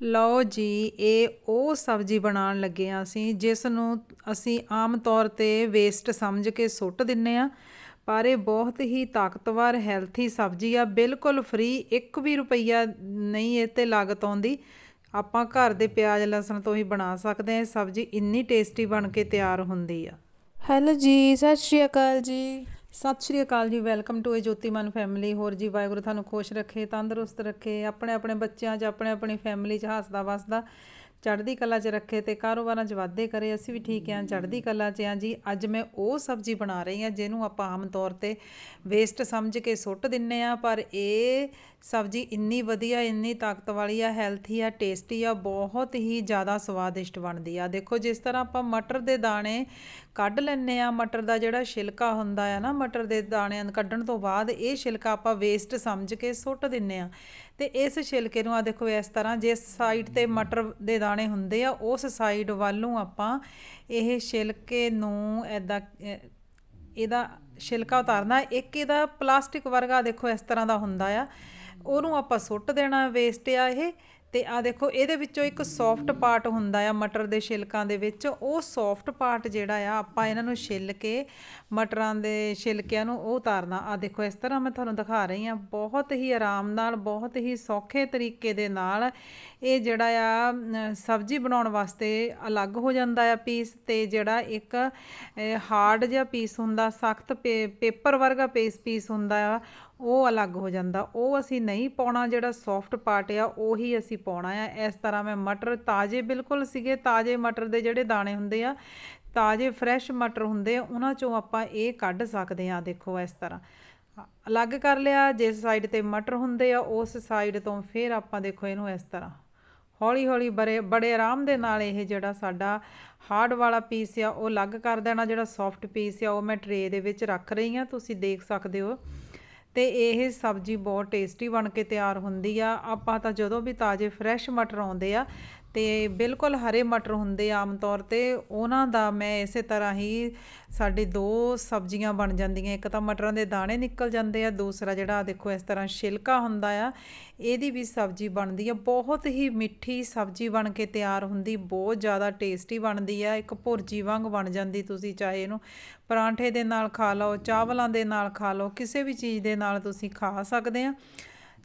ਲਓ ਜੀ, ਇਹ ਉਹ ਸਬਜ਼ੀ ਬਣਾਉਣ ਲੱਗੇ ਹਾਂ ਅਸੀਂ, ਜਿਸ ਨੂੰ ਅਸੀਂ ਆਮ ਤੌਰ ਤੇ ਵੇਸਟ ਸਮਝ ਕੇ ਸੁੱਟ ਦਿੰਨੇ ਆ ਪਰ ਇਹ ਬਹੁਤ ਹੀ ਤਾਕਤਵਰ ਹੈਲਥੀ ਸਬਜ਼ੀ ਆ, ਬਿਲਕੁਲ ਫ੍ਰੀ 1 ਵੀ ਰੁਪਈਆ ਨਹੀਂ ਇਹ ਤੇ ਲਾਗਤ ਆਉਂਦੀ। ਆਪਾਂ ਘਰ ਦੇ ਪਿਆਜ਼, ਲਸਣ ਤੋਂ ਹੀ ਬਣਾ ਸਕਦੇ ਹਾਂ, ਇਹ ਸਬਜ਼ੀ ਇੰਨੀ ਟੇਸਟੀ ਬਣ ਕੇ ਤਿਆਰ ਹੁੰਦੀ ਆ। ਹੈਲੋ ਜੀ, ਸਤਿ ਸ਼੍ਰੀ ਅਕਾਲ ਜੀ। Sat Sri Akal ji, welcome to a Jotiman family ਹੋਰ ਜੀ, ਵਾਹਿਗੁਰੂ ਤੁਹਾਨੂੰ ਖੁਸ਼ ਰੱਖੇ, ਤੰਦਰੁਸਤ ਰੱਖੇ ਆਪਣੇ ਆਪਣੇ ਬੱਚਿਆਂ 'ਚ ਆਪਣੇ ਆਪਣੀ ਫੈਮਿਲੀ 'ਚ ਹੱਸਦਾ, ਵਸਦਾ, ਚੜ੍ਹਦੀ ਕਲਾ 'ਚ ਰੱਖੇ ਤੇ ਕਾਰੋਬਾਰਾਂ 'ਚ ਵਾਧੇ ਕਰੇ। ਅਸੀਂ ਵੀ ਠੀਕ ਆਂ ਚੜ੍ਹਦੀ ਕਲਾ 'ਚ ਆਂ ਜੀ। ਅੱਜ ਮੈਂ ਉਹ ਸਬਜ਼ੀ ਬਣਾ ਰਹੀ ਆਂ ਜਿਹਨੂੰ ਆਪਾਂ ਆਮ ਤੌਰ ਤੇ ਵੇਸਟ ਸਮਝ ਕੇ ਸੁੱਟ ਦਿੰਨੇ ਆ ਪਰ ਇਹ ਸਬਜ਼ੀ ਇੰਨੀ ਵਧੀਆ, ਇੰਨੀ ਤਾਕਤ ਵਾਲੀ ਆ ਹੈਲਥੀ ਆ ਟੇਸਟੀ ਆ, ਬਹੁਤ ਹੀ ਜ਼ਿਆਦਾ ਸਵਾਦਿਸ਼ਟ ਬਣਦੀ ਆ। ਦੇਖੋ, ਜਿਸ ਤਰ੍ਹਾਂ ਆਪਾਂ ਮਟਰ ਦੇ ਦਾਣੇ ਕੱਢ ਲੈਂਦੇ ਆ, ਮਟਰ ਦਾ ਜਿਹੜਾ ਛਿਲਕਾ ਹੁੰਦਾ ਆ ਨਾ, ਮਟਰ ਦੇ ਦਾਣਿਆਂ ਨੂੰ ਕੱਢਣ ਤੋਂ ਬਾਅਦ ਇਹ ਛਿਲਕਾ ਆਪਾਂ ਵੇਸਟ ਸਮਝ ਕੇ ਸੁੱਟ ਦਿੰਨੇ ਆ। ਤੇ ਇਸ ਛਿਲਕੇ ਨੂੰ ਆ ਦੇਖੋ, ਇਸ ਤਰ੍ਹਾਂ ਜਿਸ ਸਾਈਡ ਤੇ ਮਟਰ ਦੇ ਦਾਣੇ ਹੁੰਦੇ ਆ, ਉਸ ਸਾਈਡ ਵੱਲੋਂ ਆਪਾਂ ਇਹ ਛਿਲਕੇ ਨੂੰ ਐਦਾਂ ਇਹਦਾ ਛਿਲਕਾ ਉਤਾਰਨਾ। ਇੱਕ ਇਹਦਾ ਪਲਾਸਟਿਕ ਵਰਗਾ ਦੇਖੋ, ਇਸ ਤਰ੍ਹਾਂ ਦਾ ਹੁੰਦਾ ਆ। ਉਹਨੂੰ ਆਪਾਂ ਸੁੱਟ ਦੇਣਾ ਵੇਸਟ ਆ ਇਹ। ਤੇ ਆ ਦੇਖੋ, ਇਹਦੇ ਵਿੱਚੋਂ ਇੱਕ ਸੌਫਟ ਪਾਰਟ ਹੁੰਦਾ ਆ ਮਟਰ ਦੇ ਛਿਲਕਾਂ ਦੇ ਵਿੱਚ। ਉਹ ਸੌਫਟ ਪਾਰਟ ਜਿਹੜਾ ਆ, ਆਪਾਂ ਇਹਨਾਂ ਨੂੰ ਛਿੱਲ ਕੇ ਮਟਰਾਂ ਦੇ ਛਿਲਕਿਆਂ ਨੂੰ ਉਹ ਉਤਾਰਨਾ। ਆ ਦੇਖੋ, ਇਸ ਤਰ੍ਹਾਂ ਮੈਂ ਤੁਹਾਨੂੰ ਦਿਖਾ ਰਹੀ ਆ ਬਹੁਤ ਹੀ ਆਰਾਮ ਨਾਲ, ਬਹੁਤ ਹੀ ਸੌਖੇ ਤਰੀਕੇ ਦੇ ਨਾਲ ਇਹ ਜਿਹੜਾ ਆ ਸਬਜ਼ੀ ਬਣਾਉਣ ਵਾਸਤੇ ਅਲੱਗ ਹੋ ਜਾਂਦਾ ਆ ਪੀਸ ਤੇ ਜਿਹੜਾ ਇੱਕ ਹਾਰਡ ਜਿਹਾ ਪੀਸ ਹੁੰਦਾ, ਸਖਤ ਪੇਪਰ ਵਰਗਾ ਪੇਸ ਪੀਸ ਹੁੰਦਾ ਆ ਉਹ ਅਲੱਗ ਹੋ ਜਾਂਦਾ। ਉਹ ਅਸੀਂ ਨਹੀਂ ਪਾਉਣਾ ਜਿਹੜਾ ਸੌਫਟ ਪਾਰਟ ਆ, ਉਹੀ ਅਸੀਂ ਪਾਉਣਾ ਆ। ਇਸ ਤਰ੍ਹਾਂ ਮੈਂ ਮਟਰ ਤਾਜ਼ੇ ਬਿਲਕੁਲ ਸੀਗੇ, ਤਾਜ਼ੇ ਮਟਰ ਦੇ ਜਿਹੜੇ ਦਾਣੇ ਹੁੰਦੇ ਆ, ਤਾਜ਼ੇ ਫਰੈਸ਼ ਮਟਰ ਹੁੰਦੇ ਆ, ਉਹਨਾਂ ਚੋਂ ਆਪਾਂ ਇਹ ਕੱਢ ਸਕਦੇ ਆ, ਦੇਖੋ ਇਸ ਤਰ੍ਹਾਂ। ਅਲੱਗ ਕਰ ਲਿਆ, ਜਿਸ ਸਾਈਡ ਤੇ ਮਟਰ ਹੁੰਦੇ ਆ, ਉਸ ਸਾਈਡ ਤੋਂ ਫਿਰ ਆਪਾਂ ਦੇਖੋ ਇਹਨੂੰ ਇਸ ਤਰ੍ਹਾਂ। ਹੌਲੀ ਹੌਲੀ ਬੜੇ ਬੜੇ ਆਰਾਮ ਦੇ ਨਾਲ ਇਹ ਜਿਹੜਾ ਸਾਡਾ ਹਾਰਡ ਵਾਲਾ ਪੀਸ ਆ, ਉਹ ਅਲੱਗ ਕਰ ਦੇਣਾ, ਜਿਹੜਾ ਸੌਫਟ ਪੀਸ ਆ, ਉਹ ਮੈਂ ਟਰੇ ਦੇ ਵਿੱਚ ਰੱਖ ਰਹੀ ਆ ਤੁਸੀਂ ਦੇਖ ਸਕਦੇ ਹੋ। ਤੇ ਇਹ ਸਬਜ਼ੀ ਬਹੁਤ ਟੇਸਟੀ ਬਣ ਕੇ ਤਿਆਰ ਹੁੰਦੀ ਆ। ਆਪਾਂ ਤਾਂ ਜਦੋਂ ਵੀ ਤਾਜ਼ੇ ਫਰੈਸ਼ ਮਟਰ ਆਉਂਦੇ ਆ ਤੇ ਬਿਲਕੁਲ ਹਰੇ ਮਟਰ ਹੁੰਦੇ ਆਮ ਤੌਰ ਤੇ, ਉਹਨਾਂ ਦਾ ਮੈਂ ਇਸੇ ਤਰ੍ਹਾਂ ਹੀ ਸਾਡੇ ਦੋ ਸਬਜ਼ੀਆਂ ਬਣ ਜਾਂਦੀਆਂ, ਇੱਕ ਤਾਂ ਮਟਰਾਂ ਦੇ ਦਾਣੇ ਨਿਕਲ ਜਾਂਦੇ ਆ, ਦੂਸਰਾ ਜਿਹੜਾ ਦੇਖੋ ਇਸ ਤਰ੍ਹਾਂ ਛਿਲਕਾ ਹੁੰਦਾ ਆ, ਇਹਦੀ ਵੀ ਸਬਜ਼ੀ ਬਣਦੀ ਆ, ਬਹੁਤ ਹੀ ਮਿੱਠੀ ਸਬਜ਼ੀ ਬਣ ਕੇ ਤਿਆਰ ਹੁੰਦੀ, ਬਹੁਤ ਜ਼ਿਆਦਾ ਟੇਸਟੀ ਬਣਦੀ ਆ, ਇੱਕ ਭੁਰਜੀ ਵਾਂਗ ਬਣ ਜਾਂਦੀ ਤੁਸੀਂ ਚਾਹੇ ਇਹਨੂੰ ਪਰਾਂਠੇ ਦੇ ਨਾਲ ਖਾ ਲਓ, ਚਾਵਲਾਂ ਦੇ ਨਾਲ ਖਾ ਲਓ, ਕਿਸੇ ਵੀ ਚੀਜ਼ ਦੇ ਨਾਲ ਤੁਸੀਂ ਖਾ ਸਕਦੇ ਆ।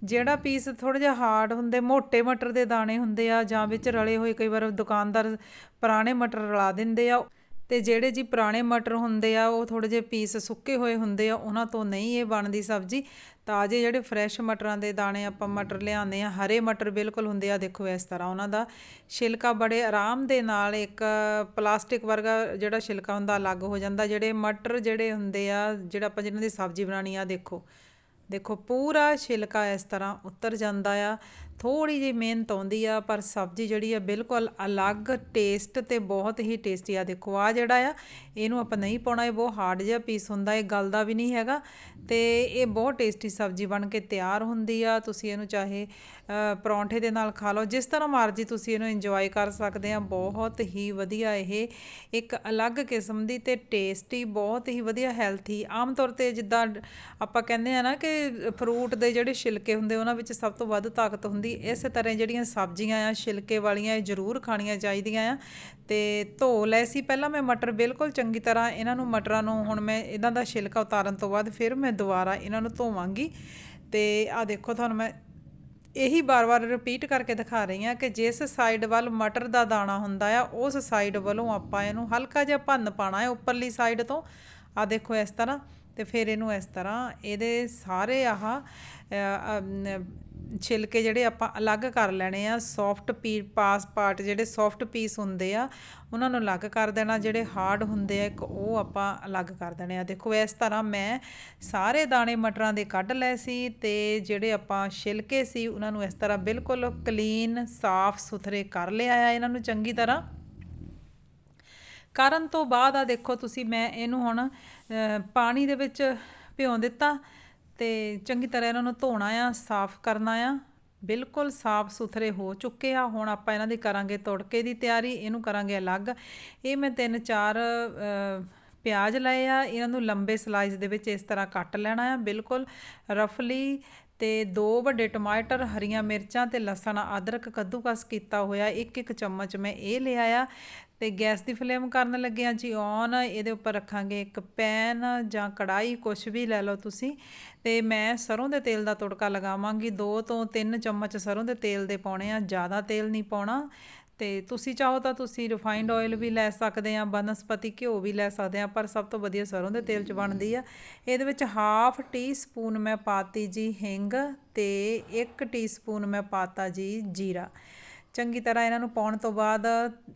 ਜਿਹੜਾ ਪੀਸ ਥੋੜਾ ਜਿਹਾ ਹਾਰਡ ਹੁੰਦੇ ਮੋٹے ਮਟਰ ਦੇ ਦਾਣੇ ਹੁੰਦੇ ਆ, ਜਾਂ ਵਿੱਚ ਰਲੇ ਹੋਏ ਕਈ ਵਾਰ ਦੁਕਾਨਦਾਰ ਪੁਰਾਣੇ ਮਟਰ ਰਲਾ ਦਿੰਦੇ ਆ, ਤੇ ਜਿਹੜੇ ਜੀ ਪੁਰਾਣੇ ਮਟਰ ਹੁੰਦੇ ਆ, ਉਹ ਥੋੜੇ ਜਿਹੇ ਪੀਸ ਸੁੱਕੇ ਹੋਏ ਹੁੰਦੇ ਆ, ਉਹਨਾਂ ਤੋਂ ਨਹੀਂ ਇਹ ਬਣਦੀ ਸਬਜ਼ੀ। ਤਾਜ਼ੇ ਜਿਹੜੇ ਫਰੈਸ਼ ਮਟਰਾਂ ਦੇ ਦਾਣੇ ਆਪਾਂ ਮਟਰ ਲਿਆਉਂਦੇ ਆ, ਹਰੇ ਮਟਰ ਬਿਲਕੁਲ ਹੁੰਦੇ ਆ, ਦੇਖੋ ਇਸ ਤਰ੍ਹਾਂ ਉਹਨਾਂ ਦਾ ਛਿਲਕਾ ਬੜੇ ਆਰਾਮ ਦੇ ਨਾਲ ਇੱਕ ਪਲਾਸਟਿਕ ਵਰਗਾ ਜਿਹੜਾ ਛਿਲਕਾ ਹੁੰਦਾ, ਅਲੱਗ ਹੋ ਜਾਂਦਾ। ਜਿਹੜੇ ਮਟਰ ਜਿਹੜੇ ਹੁੰਦੇ ਆ, ਜਿਹੜਾ ਆਪਾਂ ਜਿਹਨਾਂ ਦੀ ਸਬਜ਼ੀ ਬਣਾਣੀ ਆ, ਦੇਖੋ ਦੇਖੋ ਪੂਰਾ ਛਿਲਕਾ ਇਸ ਤਰ੍ਹਾਂ ਉੱਤਰ ਜਾਂਦਾ ਆ ਥੋੜੀ ਜਿਹੀ ਮਿਹਨਤ ਆਉਂਦੀ ਆ, ਪਰ ਸਬਜ਼ੀ ਜਿਹੜੀ ਆ ਬਿਲਕੁਲ ਅਲੱਗ ਟੇਸਟ ਤੇ ਬਹੁਤ ਹੀ ਟੇਸਟੀ ਆ। ਦੇਖੋ ਆ ਜਿਹੜਾ ਆ, ਇਹਨੂੰ ਆਪਾਂ ਨਹੀਂ ਪਾਉਣਾ, ਇਹ ਬਹੁਤ ਹਾਰਡ ਜਿਹਾ ਪੀਸ ਹੁੰਦਾ, ਇਹ ਗਲਦਾ ਵੀ ਨਹੀਂ ਹੈਗਾ ਤੇ ਇਹ ਬਹੁਤ ਟੇਸਟੀ ਸਬਜ਼ੀ ਬਣ ਕੇ ਤਿਆਰ ਹੁੰਦੀ ਆ। ਤੁਸੀਂ ਇਹਨੂੰ ਚਾਹੇ ਪਰੌਂਠੇ ਦੇ ਨਾਲ ਖਾ ਲਓ, ਜਿਸ ਤਰ੍ਹਾਂ ਮਰਜ਼ੀ ਤੁਸੀਂ ਇਹਨੂੰ ਇੰਜੋਏ ਕਰ ਸਕਦੇ ਆ। ਬਹੁਤ ਹੀ ਵਧੀਆ ਇਹ ਇੱਕ ਅਲੱਗ ਕਿਸਮ ਦੀ ਤੇ ਟੇਸਟੀ ਬਹੁਤ ਹੀ ਵਧੀਆ ਹੈਲਥੀ ਆਮ ਤੌਰ ਤੇ ਜਿੱਦਾਂ ਆਪਾਂ ਕਹਿੰਦੇ ਆ ਨਾ ਕਿ ਫਰੂਟ ਦੇ ਜਿਹੜੇ ਛਿਲਕੇ ਹੁੰਦੇ, ਉਹਨਾਂ ਵਿੱਚ ਸਭ ਤੋਂ ਵੱਧ ਤਾਕਤ ਹੁੰਦੀ ਇਸੇ ਤਰ੍ਹਾਂ ਜਿਹੜੀਆਂ ਸਬਜ਼ੀਆਂ ਆ, ਛਿਲਕੇ ਵਾਲੀਆਂ, ਇਹ ਜ਼ਰੂਰ ਖਾਣੀਆਂ ਚਾਹੀਦੀਆਂ ਆ। ਤੇ ਧੋ ਲੈ ਸੀ ਪਹਿਲਾਂ ਮੈਂ ਮਟਰ, ਬਿਲਕੁਲ ਚੰਗੀ ਤਰ੍ਹਾਂ ਇਹਨਾਂ ਨੂੰ ਮਟਰਾਂ ਨੂੰ ਹੁਣ ਮੈਂ ਇਹਨਾਂ ਦਾ ਛਿਲਕਾ ਉਤਾਰਨ ਤੋਂ ਬਾਅਦ ਫਿਰ ਮੈਂ ਦੁਬਾਰਾ ਇਹਨਾਂ ਨੂੰ ਧੋਵਾਂਗੀ। ਤੇ ਆ ਦੇਖੋ, ਤੁਹਾਨੂੰ ਮੈਂ ਇਹੀ ਬਾਰ-ਬਾਰ ਰਿਪੀਟ ਕਰਕੇ ਦਿਖਾ ਰਹੀ ਹਾਂ ਕਿ ਜਿਸ ਸਾਈਡ ਵੱਲ ਮਟਰ ਦਾ ਦਾਣਾ ਹੁੰਦਾ ਆ, ਉਸ ਸਾਈਡ ਵੱਲੋਂ ਆਪਾਂ ਇਹਨੂੰ ਹਲਕਾ ਜਿਹਾ ਭੰਨ ਪਾਣਾ ਹੈ ਉੱਪਰਲੀ ਸਾਈਡ ਤੋਂ। ਆ ਦੇਖੋ ਇਸ ਤਰ੍ਹਾਂ, ਤੇ ਫਿਰ ਇਹਨੂੰ ਇਸ ਤਰ੍ਹਾਂ ਇਹਦੇ ਸਾਰੇ ਆਹ ਛਿਲਕੇ ਜਿਹੜੇ ਆਪਾਂ ਅਲੱਗ ਕਰ ਲੈਣੇ ਆ ਸੌਫਟ ਪੀ ਪਾਸ ਪਾਰਟ ਜਿਹੜੇ ਸੌਫਟ ਪੀਸ ਹੁੰਦੇ ਆ, ਉਹਨਾਂ ਨੂੰ ਅਲੱਗ ਕਰ ਦੇਣਾ, ਜਿਹੜੇ ਹਾਰਡ ਹੁੰਦੇ ਆ, ਇੱਕ ਉਹ ਆਪਾਂ ਅਲੱਗ ਕਰ ਦੇਣੇ ਆ। ਦੇਖੋ, ਇਸ ਤਰ੍ਹਾਂ ਮੈਂ ਸਾਰੇ ਦਾਣੇ ਮਟਰਾਂ ਦੇ ਕੱਢ ਲਏ ਸੀ ਤੇ ਜਿਹੜੇ ਆਪਾਂ ਛਿਲਕੇ ਸੀ, ਉਹਨਾਂ ਨੂੰ ਇਸ ਤਰ੍ਹਾਂ ਬਿਲਕੁਲ ਕਲੀਨ ਸਾਫ਼ ਸੁਥਰੇ ਕਰ ਲਿਆ ਆ ਇਹਨਾਂ ਨੂੰ ਚੰਗੀ ਤਰ੍ਹਾਂ। ਕਰਨ ਤੋਂ ਬਾਅਦ ਆ ਦੇਖੋ, ਤੁਸੀਂ ਮੈਂ ਇਹਨੂੰ ਹੁਣ ਪਾਣੀ ਦੇ ਵਿੱਚ ਭਿਉਂ ਦਿੱਤਾ। ਤੇ ਚੰਗੀ ਤਰ੍ਹਾਂ ਇਹਨਾਂ ਨੂੰ ਧੋਣਾ ਆ, ਸਾਫ਼ ਕਰਨਾ ਆ। ਬਿਲਕੁਲ ਸਾਫ਼ ਸੁਥਰੇ ਹੋ ਚੁੱਕੇ ਆ। ਹੁਣ ਆਪਾਂ ਇਹਨਾਂ ਦੀ ਕਰਾਂਗੇ ਤੜਕੇ ਦੀ ਤਿਆਰੀ, ਇਹਨੂੰ ਕਰਾਂਗੇ ਅਲੱਗ। ਇਹ ਮੈਂ ਤਿੰਨ ਚਾਰ ਪਿਆਜ਼ ਲਏ ਆ। ਇਹਨਾਂ ਨੂੰ ਲੰਬੇ ਸਲਾਈਸ ਦੇ ਵਿੱਚ ਇਸ ਤਰ੍ਹਾਂ ਕੱਟ ਲੈਣਾ ਆ। ਬਿਲਕੁਲ ਰਫਲੀ ਤੇ ਦੋ ਵੱਡੇ ਟਮਾਟਰ, ਹਰੀਆਂ ਮਿਰਚਾਂ ਤੇ ਲਸਣ ਅਦਰਕ ਕੱਦੂਕਸ ਕੀਤਾ ਹੋਇਆ ਇੱਕ ਇੱਕ ਚਮਚ ਮੈਂ ਇਹ ਲਿਆ ਆ ਤੇ ਗੈਸ ਦੀ ਫਲੇਮ ਕਰਨ ਲੱਗੇ ਆ ਜੀ, ਔਨ। ਇਹਦੇ ਉੱਪਰ ਰੱਖਾਂਗੇ ਇੱਕ ਪੈਨ ਜਾਂ ਕੜਾਈ ਕੁਛ ਵੀ ਲੈ ਲਓ ਤੁਸੀਂ। ਤੇ ਮੈਂ ਸਰੋਂ ਦੇ ਤੇਲ ਦਾ ਤੜਕਾ ਲਗਾਵਾਂਗੀ। 2 ਤੋਂ 3 ਚਮਚ ਸਰੋਂ ਦੇ ਤੇਲ ਦੇ ਪਾਉਣੇ ਆ, ਜ਼ਿਆਦਾ ਤੇਲ ਨਹੀਂ ਪਾਉਣਾ। ਤੇ ਤੁਸੀਂ ਚਾਹੋ ਤਾਂ ਤੁਸੀਂ ਰਿਫਾਈਨਡ ਆਇਲ ਵੀ ਲੈ ਸਕਦੇ ਆ, ਬਨਸਪਤੀ ਘਿਓ ਵੀ ਲੈ ਸਕਦੇ ਆ, ਪਰ ਸਭ ਤੋਂ ਵਧੀਆ ਸਰੋਂ ਦੇ ਤੇਲ 'ਚ ਬਣਦੀ ਆ। ਇਹਦੇ ਵਿੱਚ ਹਾਫ ਟੀ ਸਪੂਨ ਮੈਂ ਪਾਤੀ ਜੀ ਹਿੰਗ ਤੇ 1 ਟੀ ਸਪੂਨ ਮੈਂ ਪਾਤਾ ਜੀ ਜੀਰਾ। ਚੰਗੀ ਤਰ੍ਹਾਂ ਇਹਨਾਂ ਨੂੰ ਪਾਉਣ ਤੋਂ ਬਾਅਦ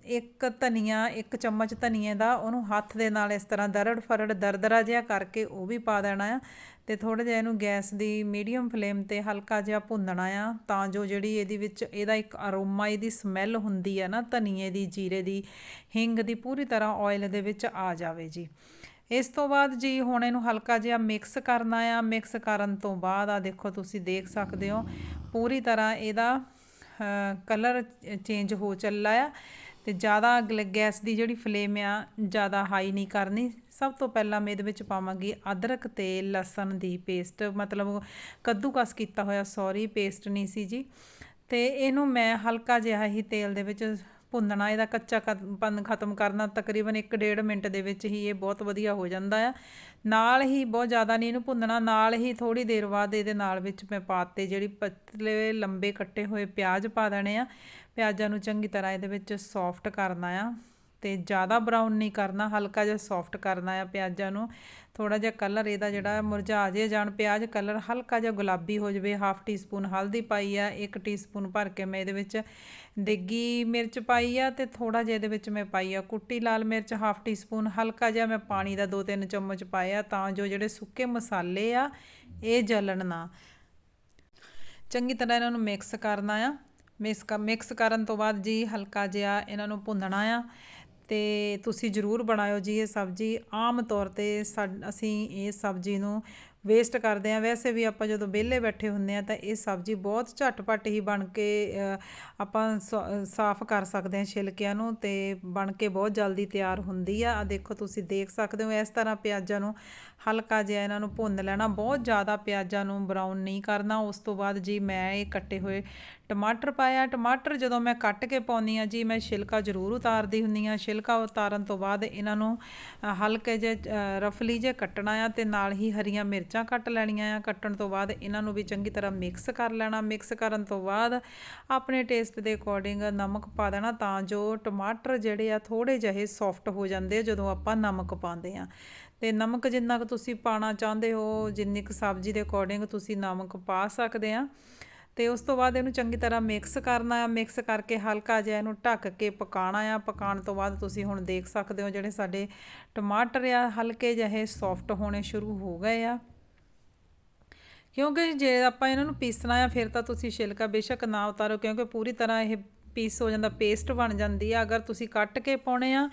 ਇੱਕ ਧਨੀਆ, ਇੱਕ ਚਮਚ ਧਨੀਏ ਦਾ ਉਹਨੂੰ ਹੱਥ ਦੇ ਨਾਲ ਇਸ ਤਰ੍ਹਾਂ ਦਰੜ ਫਰੜ ਦਰਦਰਾ ਜਿਹਾ ਕਰਕੇ ਉਹ ਵੀ ਪਾ ਦੇਣਾ ਆ ਤੇ ਥੋੜਾ ਜਿਹਾ ਇਹਨੂੰ ਗੈਸ ਦੀ ਮੀਡੀਅਮ ਫਲੇਮ ਤੇ ਹਲਕਾ ਜਿਹਾ ਭੁੰਨਣਾ ਆ ਤਾਂ ਜੋ ਜਿਹੜੀ ਇਹਦੇ ਵਿੱਚ ਇਹਦਾ ਇੱਕ ਅਰੋਮਾ ਇਹਦੀ ਸਮੈਲ ਹੁੰਦੀ ਆ ਨਾ ਧਨੀਏ ਦੀ, ਜੀਰੇ ਦੀ, ਹਿੰਗ ਦੀ ਪੂਰੀ ਤਰ੍ਹਾਂ ਆਇਲ ਦੇ ਵਿੱਚ ਆ ਜਾਵੇ ਜੀ। ਇਸ ਤੋਂ ਬਾਅਦ ਜੀ ਹੁਣ ਇਹਨੂੰ ਹਲਕਾ ਜਿਹਾ ਮਿਕਸ ਕਰਨਾ ਆ। ਮਿਕਸ ਕਰਨ ਤੋਂ ਬਾਅਦ ਆ ਦੇਖੋ ਤੁਸੀਂ ਦੇਖ ਸਕਦੇ ਹੋ ਪੂਰੀ ਤਰ੍ਹਾਂ ਇਹਦਾ ਕਲਰ ਚੇਂਜ ਹੋ ਚੱਲਾ ਆ ਤੇ ਜ਼ਿਆਦਾ ਗਲ- ਗੈਸ ਦੀ ਜਿਹੜੀ ਫਲੇਮ ਆ, ਜ਼ਿਆਦਾ ਹਾਈ ਨਹੀਂ ਕਰਨੀ। ਸਭ ਤੋਂ ਪਹਿਲਾਂ ਮੈਂ ਇਹਦੇ ਵਿੱਚ ਪਾਵਾਂਗੀ ਅਦਰਕ ਤੇ ਲਸਣ ਦੀ ਪੇਸਟ। ਮਤਲਬ ਕੱਦੂਕਸ ਕੀਤਾ ਹੋਇਆ ਸੌਰੀ ਪੇਸਟ ਨਹੀਂ ਸੀ ਜੀ। ਤੇ ਇਹਨੂੰ ਮੈਂ ਹਲਕਾ ਜਿਹਾ ਹੀ ਤੇਲ ਦੇ ਵਿੱਚ ਭੁੰਨਣਾ, ਇਹਦਾ ਕੱਚਾ ਪਨ ਖਤਮ ਕਰਨਾ ਤਕਰੀਬਨ 1.5 ਮਿੰਟ ਦੇ ਵਿੱਚ ਹੀ ਇਹ ਬਹੁਤ ਵਧੀਆ ਹੋ ਜਾਂਦਾ ਆ। ਨਾਲ ਹੀ ਬਹੁਤ ਜ਼ਿਆਦਾ ਨਹੀਂ ਇਹਨੂੰ ਭੁੰਨਣਾ, ਨਾਲ ਹੀ ਥੋੜੀ ਦੇਰ ਬਾਅਦ ਇਹਦੇ ਨਾਲ ਵਿੱਚ ਮੈਂ ਪਾਤੇ ਜਿਹੜੀ ਪਤਲੇ ਲੰਬੇ ਕੱਟੇ ਹੋਏ ਪਿਆਜ਼ ਪਾ ਦੇਣੇ ਆ। ਪਿਆਜ਼ਾਂ ਨੂੰ ਚੰਗੀ ਤਰ੍ਹਾਂ ਇਹਦੇ ਵਿੱਚ ਸੌਫਟ ਕਰਨਾ ਆ। ਤੇ ਜ਼ਿਆਦਾ ਬਰਾਊਨ ਨਹੀਂ ਕਰਨਾ ਹਲਕਾ ਜਿਹਾ ਸੌਫਟ ਕਰਨਾ ਆ ਪਿਆਜ਼ਾਂ ਨੂੰ। ਥੋੜਾ ਜਿਹਾ ਕਲਰ ਇਹਦਾ ਜਿਹੜਾ ਮੁਰਝਾ ਜੇ ਜਾਣ ਪਿਆਜ਼ ਕਲਰ ਹਲਕਾ ਜਿਹਾ ਗੁਲਾਬੀ ਹੋ ਜਾਵੇ ਹਾਫ ਟੀ ਸਪੂਨ ਹਲਦੀ ਪਾਈ ਆ 1 ਟੀ ਸਪੂਨ ਭਰ ਕੇ ਮੈਂ ਇਹਦੇ ਵਿੱਚ ਦੇਗੀ ਮਿਰਚ ਪਾਈ ਆ ਤੇ ਥੋੜਾ ਜਿਹਾ ਇਹਦੇ ਵਿੱਚ ਮੈਂ ਪਾਈ ਆ ਕੁੱਟੀ ਲਾਲ ਮਿਰਚ ਹਾਫ ਟੀ ਸਪੂਨ ਹਲਕਾ ਜਿਹਾ ਮੈਂ ਪਾਣੀ ਦਾ 2-3 ਚਮਚ ਪਾਇਆ ਤਾਂ ਜੋ ਜਿਹੜੇ ਸੁੱਕੇ ਮਸਾਲੇ ਆ ਇਹ ਜਲਣ ਨਾ। ਚੰਗੀ ਤਰ੍ਹਾਂ ਇਹਨਾਂ ਨੂੰ ਮਿਕਸ ਕਰਨਾ ਆ। ਮਿਕਸ ਮਿਕਸ ਕਰਨ ਤੋਂ ਬਾਅਦ ਜੀ ਹਲਕਾ ਜਿਹਾ ਇਹਨਾਂ ਨੂੰ ਭੁੰਨਣਾ ਆ। ਅਤੇ ਤੁਸੀਂ ਜ਼ਰੂਰ ਬਣਾਇਓ ਜੀ ਇਹ ਸਬਜ਼ੀ। ਆਮ ਤੌਰ ਤੇ ਅਸੀਂ ਇਹ ਸਬਜ਼ੀ ਨੂੰ ਵੇਸਟ ਕਰਦੇ ਆ ਵੈਸੇ ਵੀ ਆਪਾਂ ਜਦੋਂ ਵਿਹਲੇ ਬੈਠੇ ਹੁੰਦੇ ਆ ਤਾਂ ਇਹ ਸਬਜ਼ੀ ਬਹੁਤ ਝਟਪਟ ਹੀ ਬਣ ਕੇ ਆਪਾਂ ਸਾਫ਼ ਕਰ ਸਕਦੇ ਆ ਛਿਲਕਿਆਂ ਨੂੰ ਤੇ ਬਣ ਕੇ ਬਹੁਤ ਜਲਦੀ ਤਿਆਰ ਹੁੰਦੀ ਆ। ਆ ਦੇਖੋ ਤੁਸੀਂ ਦੇਖ ਸਕਦੇ ਹੋ ਇਸ ਤਰ੍ਹਾਂ ਪਿਆਜ਼ਾਂ ਨੂੰ ਹਲਕਾ ਜਿਹਾ ਇਹਨਾਂ ਨੂੰ ਭੁੰਨ ਲੈਣਾ। ਬਹੁਤ ਜ਼ਿਆਦਾ ਪਿਆਜ਼ਾਂ ਨੂੰ ਬਰਾਊਨ ਨਹੀਂ ਕਰਨਾ। ਉਸ ਤੋਂ ਬਾਅਦ ਜੀ ਮੈਂ ਇਹ ਕੱਟੇ ਹੋਏ ਟਮਾਟਰ ਪਾਇਆ, ਟਮਾਟਰ ਜਦੋਂ ਮੈਂ ਕੱਟ ਕੇ ਪਾਉਣੀ ਆ ਜੀ, ਮੈਂ ਛਿਲਕਾ ਜ਼ਰੂਰ ਉਤਾਰਦੀ ਹੁੰਨੀ ਆ ਛਿਲਕਾ ਉਤਾਰਨ ਤੋਂ ਬਾਅਦ ਇਹਨਾਂ ਨੂੰ ਹਲਕੇ ਜਿਹੇ ਰਫਲੀ ਜੇ ਕੱਟਣਾ ਆ ਤੇ ਨਾਲ ਹੀ ਹਰੀਆਂ ਮਿਰਚਾਂ ਕੱਟ ਲੈਣੀਆਂ ਆ। ਕੱਟਣ ਤੋਂ ਬਾਅਦ ਇਹਨਾਂ ਨੂੰ ਵੀ ਚੰਗੀ ਤਰ੍ਹਾਂ ਮਿਕਸ ਕਰ ਲੈਣਾ। ਮਿਕਸ ਕਰਨ ਤੋਂ ਬਾਅਦ ਆਪਣੇ ਟੇਸਟ ਦੇ ਅਕੋਰਡਿੰਗ ਨਮਕ ਪਾ ਦੇਣਾ ਤਾਂ ਜੋ ਟਮਾਟਰ ਜਿਹੜੇ ਆ ਥੋੜੇ ਜਿਹੇ ਸੌਫਟ ਹੋ ਜਾਂਦੇ ਜਦੋਂ ਆਪਾਂ ਨਮਕ ਪਾਉਂਦੇ ਆ ਤੇ ਨਮਕ ਜਿੰਨਾ ਕੁ ਤੁਸੀਂ ਪਾਣਾ ਚਾਹੁੰਦੇ ਹੋ, ਜਿੰਨੀ ਕੁ ਸਬਜ਼ੀ ਦੇ ਅਕੋਰਡਿੰਗ ਤੁਸੀਂ ਨਮਕ ਪਾ ਸਕਦੇ ਆ ਤੇ ਉਸ ਤੋਂ ਬਾਅਦ ਇਹਨੂੰ ਚੰਗੀ ਤਰ੍ਹਾਂ ਮਿਕਸ ਕਰਨਾ ਆ ਮਿਕਸ ਕਰਕੇ ਹਲਕਾ ਜਿਹਾ ਇਹਨੂੰ ਢੱਕ ਕੇ ਪਕਾਉਣਾ ਆ। ਪਕਾਉਣ ਤੋਂ ਬਾਅਦ ਤੁਸੀਂ ਹੁਣ ਦੇਖ ਸਕਦੇ ਹੋ ਜਿਹੜੇ ਸਾਡੇ ਟਮਾਟਰ ਆ, ਹਲਕੇ ਜਿਹੇ ਸੌਫਟ ਹੋਣੇ ਸ਼ੁਰੂ ਹੋ ਗਏ ਆ। ਕਿਉਂਕਿ ਜੇ ਆਪਾਂ ਇਹਨਾਂ ਨੂੰ ਪੀਸਣਾ ਆ, ਫਿਰ ਤਾਂ ਤੁਸੀਂ ਛਿਲਕਾ ਬੇਸ਼ੱਕ ਨਾ ਉਤਾਰੋ, ਕਿਉਂਕਿ ਪੂਰੀ ਤਰ੍ਹਾਂ ਇਹ ਪੀਸ ਹੋ ਜਾਂਦਾ ਪੇਸਟ ਬਣ ਜਾਂਦੀ ਆ। ਅਗਰ ਤੁਸੀਂ ਕੱਟ ਕੇ ਪਾਉਣੇ ਆ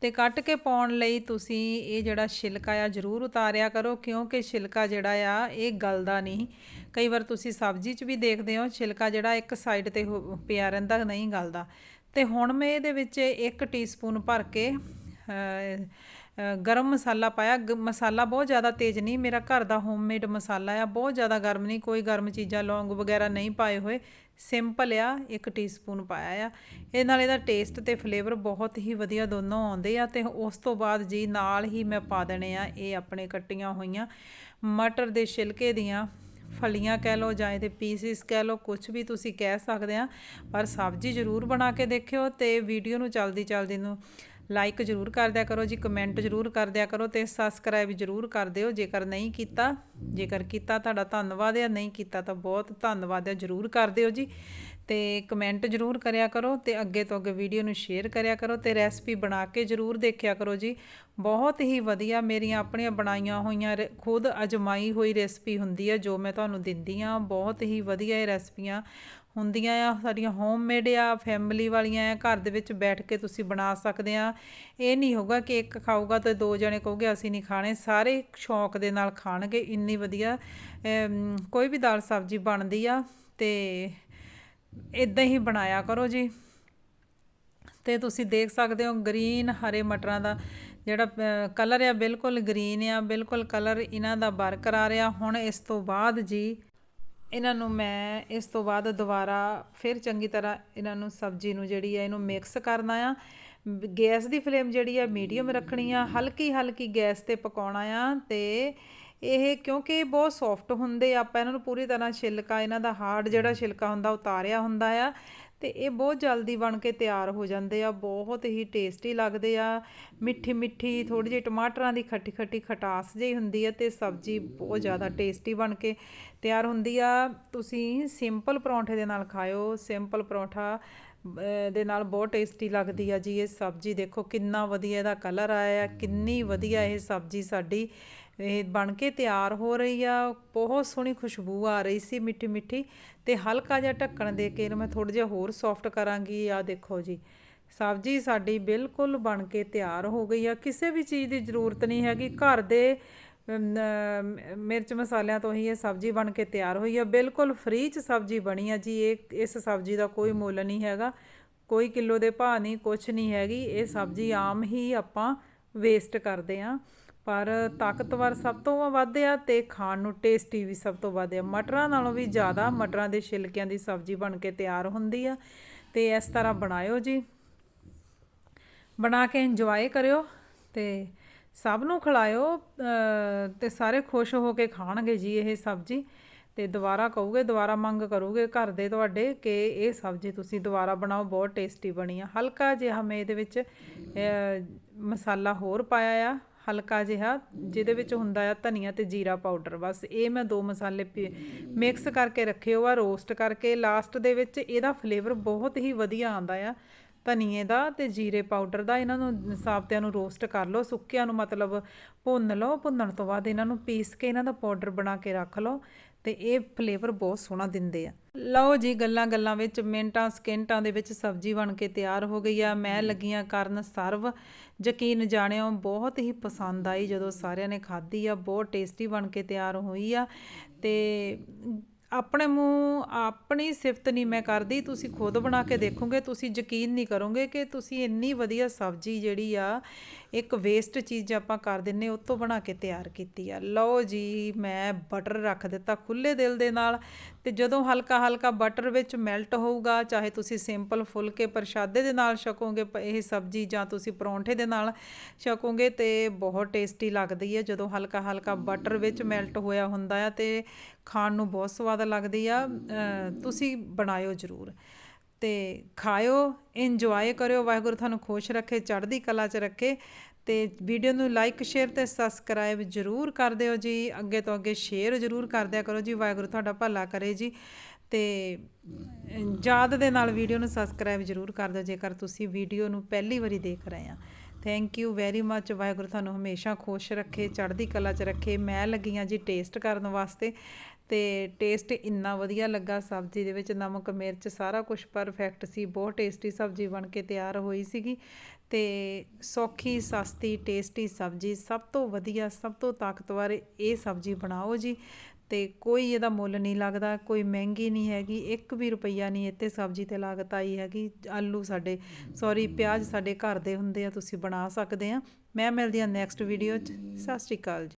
ਤੇ ਕੱਟ ਕੇ ਪਾਉਣ ਲਈ ਤੁਸੀਂ ਇਹ ਜਿਹੜਾ ਛਿਲਕਾ ਆ ਜ਼ਰੂਰ ਉਤਾਰਿਆ ਕਰੋ, ਕਿਉਂਕਿ ਛਿਲਕਾ ਜਿਹੜਾ ਆ, ਇਹ ਗਲਦਾ ਨਹੀਂ। ਕਈ ਵਾਰ ਤੁਸੀਂ ਸਬਜ਼ੀ 'ਚ ਵੀ ਦੇਖਦੇ ਹੋ, ਛਿਲਕਾ ਜਿਹੜਾ ਇੱਕ ਸਾਈਡ ਤੇ ਪਿਆ ਰਹਿੰਦਾ, ਨਹੀਂ ਗਲਦਾ। ਤੇ ਹੁਣ ਮੈਂ ਇਹਦੇ ਵਿੱਚ 1 ਟੀਸਪੂਨ ਭਰ ਕੇ ਗਰਮ ਮਸਾਲਾ ਪਾਇਆ। ਮਸਾਲਾ ਬਹੁਤ ਜ਼ਿਆਦਾ ਤੇਜ਼ ਨਹੀਂ, ਮੇਰਾ ਘਰ ਦਾ ਹੋਮਮੇਡ ਮਸਾਲਾ ਆ, ਬਹੁਤ ਜ਼ਿਆਦਾ ਗਰਮ ਨਹੀਂ, ਕੋਈ ਗਰਮ ਚੀਜ਼ਾਂ, ਲੌਂਗ ਵਗੈਰਾ ਨਹੀਂ ਪਾਏ ਹੋਏ। ਸਿੰਪਲ ਆ 1 ਟੀਸਪੂਨ ਪਾਇਆ ਆ। ਇਹ ਨਾਲ ਇਹਦਾ ਟੇਸਟ ਤੇ ਫਲੇਵਰ ਬਹੁਤ ਹੀ ਵਧੀਆ ਦੋਨੋਂ ਆਉਂਦੇ ਆ ਤੇ ਉਸ ਤੋਂ ਬਾਅਦ ਜੀ ਨਾਲ ਹੀ ਮੈਂ ਪਾ ਦੇਣੇ ਆ ਇਹ ਆਪਣੇ ਕੱਟੀਆਂ ਹੋਈਆਂ। ਮਟਰ ਦੇ ਛਿਲਕੇ ਦੀਆਂ, ਫਲੀਆਂ ਕਹਿ ਲਓ ਜਾਂ ਇਹਦੇ ਪੀਸਿਸ ਕਹਿ ਲਓ ਕੁਝ ਵੀ ਤੁਸੀਂ ਕਹਿ ਸਕਦੇ ਆ, ਪਰ ਸਬਜ਼ੀ ਜ਼ਰੂਰ ਬਣਾ ਕੇ ਦੇਖਿਓ ਤੇ ਵੀਡੀਓ ਨੂੰ ਚਲਦੀ ਚਲਦੀ ਨੂੰ ਲਾਈਕ ਜ਼ਰੂਰ ਕਰ ਦਿਆ ਕਰੋ ਜੀ ਕਮੈਂਟ ਜ਼ਰੂਰ ਕਰ ਦਿਆ ਕਰੋ ਤੇ ਸਬਸਕ੍ਰਾਈਬ ਜ਼ਰੂਰ ਕਰ ਦਿਓ। ਜੇਕਰ ਨਹੀਂ ਕੀਤਾ, ਜੇਕਰ ਕੀਤਾ ਤੁਹਾਡਾ ਧੰਨਵਾਦ ਹੈ ਨਹੀਂ ਕੀਤਾ ਤਾਂ ਬਹੁਤ ਧੰਨਵਾਦ ਹੈ ਜ਼ਰੂਰ ਕਰ ਦਿਓ ਜੀ। ਤੇ ਕਮੈਂਟ ਜ਼ਰੂਰ ਕਰਿਆ ਕਰੋ ਤੇ ਅੱਗੇ ਤੋਂ ਅੱਗੇ ਵੀਡੀਓ ਨੂੰ ਸ਼ੇਅਰ ਕਰਿਆ ਕਰੋ ਤੇ ਰੈਸਪੀ ਬਣਾ ਕੇ ਜ਼ਰੂਰ ਦੇਖਿਆ ਕਰੋ ਜੀ। ਬਹੁਤ ਹੀ ਵਧੀਆ ਮੇਰੀਆਂ ਆਪਣੀਆਂ ਬਣਾਈਆਂ ਹੋਈਆਂ ਖੁਦ ਅਜਮਾਈ ਹੋਈ ਰੈਸਪੀ ਹੁੰਦੀ ਹੈ ਜੋ ਮੈਂ ਤੁਹਾਨੂੰ ਦਿੰਦੀ ਆ। ਬਹੁਤ ਹੀ ਵਧੀਆ ਇਹ ਰੈਸਪੀਆਂ ਹੁੰਦੀਆਂ ਆ, ਸਾਡੀਆਂ ਹੋਮਮੇਡ ਆ ਫੈਮਿਲੀ ਵਾਲੀਆਂ ਆ, ਘਰ ਦੇ ਵਿੱਚ ਬੈਠ ਕੇ ਤੁਸੀਂ ਬਣਾ ਸਕਦੇ ਆ। ਇਹ ਨਹੀਂ ਹੋਗਾ ਕਿ ਇੱਕ ਖਾਊਗਾ ਤੇ ਦੋ ਜਣੇ ਕਹੋਗੇ ਅਸੀਂ ਨਹੀਂ ਖਾਣੇ, ਸਾਰੇ ਸ਼ੌਂਕ ਦੇ ਨਾਲ ਖਾਣਗੇ, ਇੰਨੀ ਵਧੀਆ ਕੋਈ ਵੀ ਦਾਲ ਸਬਜ਼ੀ ਬਣਦੀ ਆ ਤੇ ਇਦਾਂ ਹੀ ਬਣਾਇਆ ਕਰੋ ਜੀ। ਤੇ ਤੁਸੀਂ ਦੇਖ ਸਕਦੇ ਹੋ ਗ੍ਰੀਨ ਹਰੇ ਮਟਰਾਂ ਦਾ ਜਿਹੜਾ ਕਲਰ ਆ, ਬਿਲਕੁਲ ਗ੍ਰੀਨ ਆ, ਬਿਲਕੁਲ ਕਲਰ ਇਹਨਾਂ ਦਾ ਬਰਕਰਾਰ ਆ। ਹੁਣ ਇਸ ਤੋਂ ਬਾਅਦ ਜੀ ਇਹਨਾਂ ਨੂੰ ਮੈਂ ਇਸ ਤੋਂ ਬਾਅਦ ਦੁਬਾਰਾ ਫਿਰ ਚੰਗੀ ਤਰ੍ਹਾਂ ਇਹਨਾਂ ਨੂੰ ਸਬਜ਼ੀ ਨੂੰ ਜਿਹੜੀ ਹੈ ਇਹਨੂੰ ਮਿਕਸ ਕਰਨਾ ਆ। ਗੈਸ ਦੀ ਫਲੇਮ ਜਿਹੜੀ ਆ ਮੀਡੀਅਮ ਰੱਖਣੀ ਆ। ਹਲਕੀ ਹਲਕੀ ਗੈਸ ਤੇ ਪਕਾਉਣਾ ਆ ਤੇ ਇਹ ਕਿਉਂਕਿ ਬਹੁਤ ਸੌਫਟ ਹੁੰਦੇ ਆ ਆਪਾਂ ਇਹਨਾਂ ਨੂੰ ਪੂਰੀ ਤਰ੍ਹਾਂ ਛਿਲਕਾ ਇਹਨਾਂ ਦਾ ਹਾਰਡ ਜਿਹੜਾ ਛਿਲਕਾ ਹੁੰਦਾ ਉਤਾਰਿਆ ਹੁੰਦਾ ਆ ਤੇ ਇਹ ਬਹੁਤ ਜਲਦੀ ਬਣ ਕੇ ਤਿਆਰ ਹੋ ਜਾਂਦੇ ਆ ਬਹੁਤ ਹੀ ਟੇਸਟੀ ਲੱਗਦੇ ਆ। ਮਿੱਠੀ ਮਿੱਠੀ ਥੋੜੀ ਜਿਹੀ ਟਮਾਟਰਾਂ ਦੀ ਖੱਟੀ ਖੱਟੀ ਖਟਾਸ ਜਿਹੀ ਹੁੰਦੀ ਆ ਤੇ ਸਬਜ਼ੀ ਬਹੁਤ ਜ਼ਿਆਦਾ ਟੇਸਟੀ ਬਣ ਕੇ ਤਿਆਰ ਹੁੰਦੀ ਆ। ਤੁਸੀਂ ਸਿੰਪਲ ਪਰੌਂਠੇ ਦੇ ਨਾਲ ਖਾਇਓ ਸਿੰਪਲ ਪਰੌਂਠਾ ਦੇ ਨਾਲ ਬਹੁਤ ਟੇਸਟੀ ਲੱਗਦੀ ਆ ਜੀ। ਇਹ ਸਬਜ਼ੀ ਦੇਖੋ ਕਿੰਨਾ ਵਧੀਆ ਇਹਦਾ ਕਲਰ ਆਇਆ ਕਿੰਨੀ ਵਧੀਆ ਇਹ ਸਬਜ਼ੀ ਸਾਡੀ ਇਹ ਬਣ ਕੇ ਤਿਆਰ ਹੋ ਰਹੀ ਆ। ਬਹੁਤ ਸੋਹਣੀ ਖੁਸ਼ਬੂ ਆ ਰਹੀ ਸੀ ਮਿੱਠੀ ਮਿੱਠੀ ਤੇ ਹਲਕਾ ਜਿਹਾ ਢੱਕਣ ਦੇ ਕੇ ਇਹਨੂੰ ਮੈਂ ਥੋੜਾ ਜਿਹਾ ਹੋਰ ਸੌਫਟ ਕਰਾਂਗੀ। ਆ ਦੇਖੋ ਜੀ ਸਬਜ਼ੀ ਸਾਡੀ ਬਿਲਕੁਲ ਬਣ ਕੇ ਤਿਆਰ ਹੋ ਗਈ ਆ। ਕਿਸੇ ਵੀ ਚੀਜ਼ ਦੀ ਜ਼ਰੂਰਤ ਨਹੀਂ ਹੈਗੀ। ਘਰ ਦੇ ਮਿਰਚ ਮਸਾਲਿਆਂ ਤੋਂ ਹੀ ਇਹ ਸਬਜ਼ੀ ਬਣ ਕੇ ਤਿਆਰ ਹੋਈ ਆ। ਬਿਲਕੁਲ ਫ੍ਰੀ ਚ ਸਬਜ਼ੀ ਬਣੀ ਆ ਜੀ। ਇਹ, ਇਸ ਸਬਜ਼ੀ ਦਾ ਕੋਈ ਮੁੱਲ ਨਹੀਂ ਹੈਗਾ। ਕੋਈ ਕਿਲੋ ਦੇ ਭਾਅ ਨਹੀਂ, ਕੁਛ ਨਹੀਂ ਹੈਗੀ। ਇਹ ਸਬਜ਼ੀ ਆਮ ਹੀ ਆਪਾਂ ਵੇਸਟ ਕਰਦੇ ਆ। ਪਰ ਤਾਕਤਵਰ ਸਭ ਤੋਂ ਵੱਧ ਆ ਤੇ ਖਾਣ ਨੂੰ ਟੇਸਟੀ ਵੀ ਸਭ ਤੋਂ ਵੱਧ ਆ। ਮਟਰਾਂ ਨਾਲੋਂ ਵੀ ਜ਼ਿਆਦਾ ਮਟਰਾਂ ਦੇ ਛਿਲਕਿਆਂ ਦੀ ਸਬਜ਼ੀ ਬਣ ਕੇ ਤਿਆਰ ਹੁੰਦੀ ਆ। ਤੇ ਇਸ ਤਰ੍ਹਾਂ ਬਣਾਇਓ ਜੀ। ਬਣਾ ਕੇ ਇੰਜੋਏ ਕਰਿਓ ਤੇ ਸਭ ਨੂੰ ਖਿਲਾਇਓ ਅਹ, ਤੇ ਸਾਰੇ ਖੁਸ਼ ਹੋ ਕੇ ਖਾਣਗੇ ਜੀ ਇਹ ਸਬਜ਼ੀ। ਤੇ ਦੁਬਾਰਾ ਕਹੋਗੇ ਦੁਬਾਰਾ ਮੰਗ ਕਰੋਗੇ ਘਰ ਦੇ ਤੁਹਾਡੇ ਕਿ ਇਹ ਸਬਜ਼ੀ ਤੁਸੀਂ ਦੁਬਾਰਾ ਬਣਾਓ ਬਹੁਤ ਟੇਸਟੀ ਬਣੀ ਆ। ਹਲਕਾ ਜਿਹਾ ਮੈਂ ਇਹਦੇ ਵਿੱਚ ਮਸਾਲਾ ਹੋਰ ਪਾਇਆ ਆ। ਹਲਕਾ ਜਿਹਾ, ਜਿਹਦੇ ਵਿੱਚ ਹੁੰਦਾ ਆ ਧਨੀਆ ਤੇ ਜੀਰਾ ਪਾਊਡਰ। ਬਸ ਇਹ ਮੈਂ ਦੋ ਮਸਾਲੇ ਮਿਕਸ ਕਰਕੇ ਰੱਖੇ ਹੋ ਆ ਰੋਸਟ ਕਰਕੇ। ਲਾਸਟ ਦੇ ਵਿੱਚ ਇਹਦਾ ਫਲੇਵਰ ਬਹੁਤ ਹੀ ਵਧੀਆ ਆਉਂਦਾ ਆ। ਧਨੀਏ ਦਾ ਤੇ ਜੀਰੇ ਪਾਊਡਰ ਦਾ, ਇਹਨਾਂ ਨੂੰ ਸਾਬਤਿਆਂ ਨੂੰ ਰੋਸਟ ਕਰ ਲਓ। ਸੁੱਕਿਆਂ ਨੂੰ ਮਤਲਬ ਭੁੰਨ ਲਓ। ਭੁੰਨਣ ਤੋਂ ਬਾਅਦ ਇਹਨਾਂ ਨੂੰ ਪੀਸ ਕੇ ਇਹਨਾਂ ਦਾ ਪਾਊਡਰ ਬਣਾ ਕੇ ਰੱਖ ਲਓ। ਤੇ ਇਹ ਫਲੇਵਰ ਬਹੁਤ ਸੋਹਣਾ ਦਿੰਦੇ ਆ। ਲਓ ਜੀ ਗੱਲਾਂ ਗੱਲਾਂ ਵਿੱਚ ਮਿੰਟਾਂ ਸਕਿੰਟਾਂ ਦੇ ਵਿੱਚ ਸਬਜ਼ੀ ਬਣ ਕੇ ਤਿਆਰ ਹੋ ਗਈ ਆ। ਮੈਂ ਲੱਗੀਆਂ ਕਰਨ ਸਰਵ। ਯਕੀਨ ਜਾਣਿਓ ਬਹੁਤ ਹੀ ਪਸੰਦ ਆਈ ਜਦੋਂ ਸਾਰਿਆਂ ਨੇ ਖਾਧੀ ਆ। ਬਹੁਤ ਟੇਸਟੀ ਬਣ ਕੇ ਤਿਆਰ ਹੋਈ ਆ। ਤੇ ਆਪਣੇ ਮੂੰਹ ਆਪਣੀ ਸਿਫਤ ਨਹੀਂ ਮੈਂ ਕਰਦੀ। ਤੁਸੀਂ ਖੁਦ ਬਣਾ ਕੇ ਦੇਖੋਗੇ ਤੁਸੀਂ ਯਕੀਨ ਨਹੀਂ ਕਰੋਗੇ ਕਿ ਤੁਸੀਂ ਇੰਨੀ ਵਧੀਆ ਸਬਜ਼ੀ ਜਿਹੜੀ ਆ ਇੱਕ ਵੇਸਟ ਚੀਜ਼ ਆਪਾਂ ਕਰ ਦਿੰਨੇ ਉਹ ਤੋਂ ਬਣਾ ਕੇ ਤਿਆਰ ਕੀਤੀ ਆ। ਲਓ ਜੀ, ਮੈਂ ਬਟਰ ਰੱਖ ਦਿੱਤਾ ਖੁੱਲੇ ਦਿਲ ਦੇ ਨਾਲ ਤੇ ਜਦੋਂ ਹਲਕਾ ਹਲਕਾ ਬਟਰ ਵਿੱਚ ਮੈਲਟ ਹੋਊਗਾ, ਚਾਹੇ ਤੁਸੀਂ ਸਿੰਪਲ ਫੁਲਕੇ ਪ੍ਰਸ਼ਾਦੇ ਦੇ ਨਾਲ ਛਕੋਗੇ, ਪ- ਇਹ ਸਬਜ਼ੀ ਜਾਂ ਤੁਸੀਂ ਪਰੌਂਠੇ ਦੇ ਨਾਲ ਛਕੋਗੇ ਤੇ ਬਹੁਤ ਟੇਸਟੀ ਲੱਗਦੀ ਹੈ ਜਦੋਂ ਹਲਕਾ ਹਲਕਾ ਬਟਰ ਵਿੱਚ ਮੈਲਟ ਹੋਇਆ ਹੁੰਦਾ ਆ ਤੇ ਖਾਣ ਨੂੰ ਬਹੁਤ ਸਵਾਦ ਲੱਗਦੀ ਆ। ਤੁਸੀਂ ਬਣਾਇਓ ਜ਼ਰੂਰ। ਤੇ ਖਾਇਓ ਇੰਜੋਏ ਕਰਿਓ, ਵਾਹਿਗੁਰੂ ਤੁਹਾਨੂੰ ਖੁਸ਼ ਰੱਖੇ, ਚੜ੍ਹਦੀ ਕਲਾ 'ਚ ਰੱਖੇ ਤੇ ਵੀਡੀਓ ਨੂੰ ਲਾਈਕ ਸ਼ੇਅਰ ਤੇ ਸਬਸਕ੍ਰਾਈਬ ਜ਼ਰੂਰ ਕਰ ਦਿਓ ਜੀ। ਅੱਗੇ ਤੋਂ ਅੱਗੇ ਸ਼ੇਅਰ ਜ਼ਰੂਰ ਕਰਦਿਆ ਕਰੋ ਜੀ, ਵਾਹਿਗੁਰੂ ਤੁਹਾਡਾ ਭਲਾ ਕਰੇ ਜੀ ਤੇ ਯਾਦ ਦੇ ਨਾਲ ਵੀਡੀਓ ਨੂੰ ਸਬਸਕ੍ਰਾਈਬ ਜ਼ਰੂਰ ਕਰ ਦਿਓ, ਜੇਕਰ ਤੁਸੀਂ ਵੀਡੀਓ ਨੂੰ ਪਹਿਲੀ ਵਾਰੀ ਦੇਖ ਰਹੇ ਆ। Thank you very much Waheguru ਤੁਹਾਨੂੰ ਹਮੇਸ਼ਾ ਖੁਸ਼ ਰੱਖੇ, ਚੜ੍ਹਦੀ ਕਲਾ 'ਚ ਰੱਖੇ। ਮੈਂ ਲੱਗੀਆਂ ਜੀ ਟੇਸਟ ਕਰਨ ਵਾਸਤੇ ਤੇ ਟੇਸਟ ਇੰਨਾ ਵਧੀਆ ਲੱਗਾ ਸਬਜ਼ੀ ਦੇ ਵਿੱਚ, ਨਮਕ, ਮਿਰਚ, ਸਾਰਾ ਕੁਝ ਪਰਫੈਕਟ ਸੀ, ਬਹੁਤ ਟੇਸਟੀ ਸਬਜ਼ੀ ਬਣ ਕੇ ਤਿਆਰ ਹੋਈ ਸੀਗੀ ਤੇ ਸੌਖੀ, ਸਸਤੀ ਟੇਸਟੀ ਸਬਜ਼ੀ ਸਭ ਤੋਂ ਵਧੀਆ, ਸਭ ਤੋਂ ਤਾਕਤਵਰ ਇਹ ਸਬਜ਼ੀ ਬਣਾਓ ਜੀ। ਤੇ ਕੋਈ ਇਹਦਾ ਮੁੱਲ ਨਹੀਂ ਲੱਗਦਾ, ਕੋਈ ਮਹਿੰਗੀ ਨਹੀਂ ਹੈਗੀ 1 ਵੀ ਰੁਪਈਆ ਨਹੀਂ ਇੱਥੇ ਸਬਜ਼ੀ ਤੇ ਲਾਗਤ ਆਈ ਹੈਗੀ। ਆਲੂ ਸਾਡੇ ਸੌਰੀ ਪਿਆਜ਼ ਸਾਡੇ ਘਰ ਦੇ ਹੁੰਦੇ ਆ, ਤੁਸੀਂ ਬਣਾ ਸਕਦੇ ਆ। ਮੈਂ ਮਿਲਦੀ ਆ ਨੈਕਸਟ ਵੀਡੀਓ 'ਚ। ਸਤਿ ਸ਼੍ਰੀ ਅਕਾਲ ਜੀ।